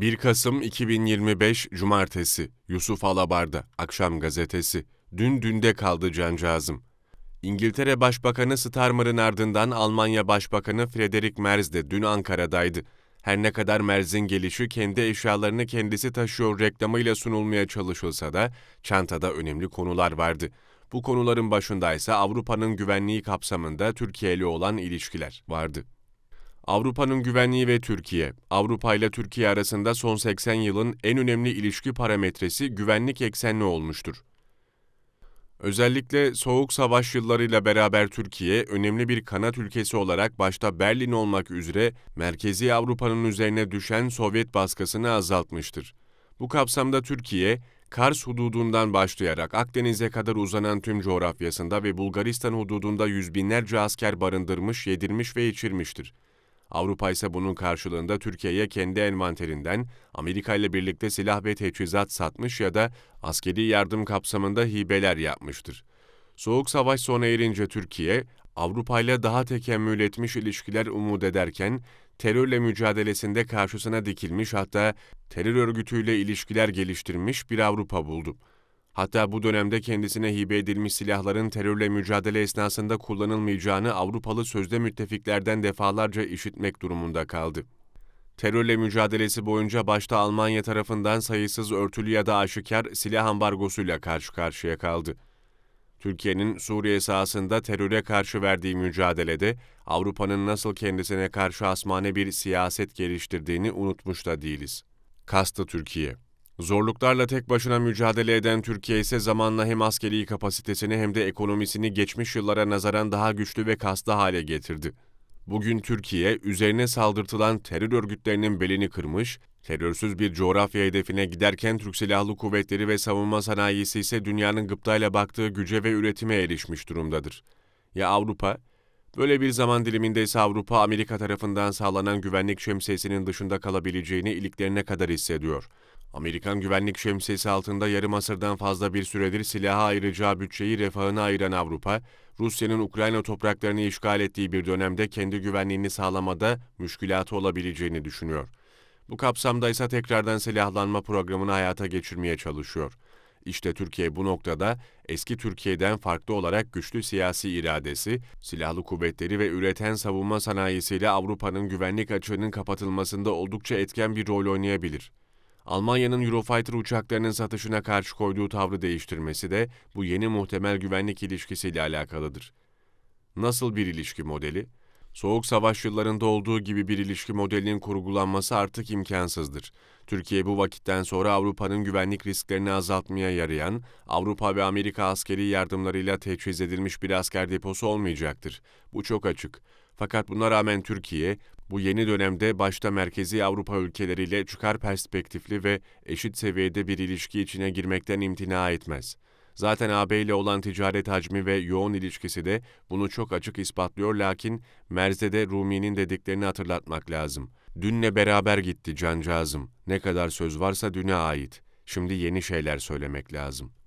1 Kasım 2025 Cumartesi Yusuf Alabar'da Akşam Gazetesi Dün dünde kaldı cancağızım. İngiltere Başbakanı Starmer'ın ardından Almanya Başbakanı Friedrich Merz de dün Ankara'daydı. Her ne kadar Merz'in gelişi kendi eşyalarını kendisi taşıyor reklamıyla sunulmaya çalışılsa da çantada önemli konular vardı. Bu konuların başındaysa Avrupa'nın güvenliği kapsamında Türkiye ile olan ilişkiler vardı. Avrupa'nın güvenliği ve Türkiye, Avrupa ile Türkiye arasında son 80 yılın en önemli ilişki parametresi güvenlik eksenli olmuştur. Özellikle Soğuk Savaş yıllarıyla beraber Türkiye, önemli bir kanat ülkesi olarak başta Berlin olmak üzere Merkezi Avrupa'nın üzerine düşen Sovyet baskısını azaltmıştır. Bu kapsamda Türkiye, Kars hududundan başlayarak Akdeniz'e kadar uzanan tüm coğrafyasında ve Bulgaristan hududunda yüz binlerce asker barındırmış, yedirmiş ve içirmiştir. Avrupa ise bunun karşılığında Türkiye'ye kendi envanterinden Amerika ile birlikte silah ve teçhizat satmış ya da askeri yardım kapsamında hibeler yapmıştır. Soğuk Savaş sona erince Türkiye, Avrupa ile daha tekemmül etmiş ilişkiler umut ederken, terörle mücadelesinde karşısına dikilmiş hatta terör örgütüyle ilişkiler geliştirmiş bir Avrupa buldu. Hatta bu dönemde kendisine hibe edilmiş silahların terörle mücadele esnasında kullanılmayacağını Avrupalı sözde müttefiklerden defalarca işitmek durumunda kaldı. Terörle mücadelesi boyunca başta Almanya tarafından sayısız örtülü ya da aşikar silah ambargosuyla karşı karşıya kaldı. Türkiye'nin Suriye sahasında teröre karşı verdiği mücadelede Avrupa'nın nasıl kendisine karşı asmane bir siyaset geliştirdiğini unutmuş da değiliz. Kastı Türkiye. Zorluklarla tek başına mücadele eden Türkiye ise zamanla hem askeri kapasitesini hem de ekonomisini geçmiş yıllara nazaran daha güçlü ve kaslı hale getirdi. Bugün Türkiye, üzerine saldırtılan terör örgütlerinin belini kırmış, terörsüz bir coğrafya hedefine giderken Türk Silahlı Kuvvetleri ve savunma sanayisi ise dünyanın gıptayla baktığı güce ve üretime erişmiş durumdadır. Ya Avrupa? Böyle bir zaman diliminde ise Avrupa, Amerika tarafından sağlanan güvenlik şemsiyesinin dışında kalabileceğini iliklerine kadar hissediyor. Amerikan güvenlik şemsiyesi altında yarım asırdan fazla bir süredir silaha ayıracağı bütçeyi refahına ayıran Avrupa, Rusya'nın Ukrayna topraklarını işgal ettiği bir dönemde kendi güvenliğini sağlamada müşkülatı olabileceğini düşünüyor. Bu kapsamda ise tekrardan silahlanma programını hayata geçirmeye çalışıyor. İşte Türkiye bu noktada eski Türkiye'den farklı olarak güçlü siyasi iradesi, silahlı kuvvetleri ve üreten savunma sanayisiyle Avrupa'nın güvenlik açığının kapatılmasında oldukça etken bir rol oynayabilir. Almanya'nın Eurofighter uçaklarının satışına karşı koyduğu tavrı değiştirmesi de bu yeni muhtemel güvenlik ilişkisiyle alakalıdır. Nasıl bir ilişki modeli? Soğuk Savaş yıllarında olduğu gibi bir ilişki modelinin kurgulanması artık imkansızdır. Türkiye bu vakitten sonra Avrupa'nın güvenlik risklerini azaltmaya yarayan, Avrupa ve Amerika askeri yardımlarıyla teçhiz edilmiş bir asker deposu olmayacaktır. Bu çok açık. Fakat buna rağmen Türkiye, bu yeni dönemde başta Merkezi Avrupa ülkeleriyle çıkar perspektifli ve eşit seviyede bir ilişki içine girmekten imtina etmez. Zaten AB ile olan ticaret hacmi ve yoğun ilişkisi de bunu çok açık ispatlıyor lakin Merze'de Rumi'nin dediklerini hatırlatmak lazım. Dünle beraber gitti cancağızım. Ne kadar söz varsa düne ait. Şimdi yeni şeyler söylemek lazım.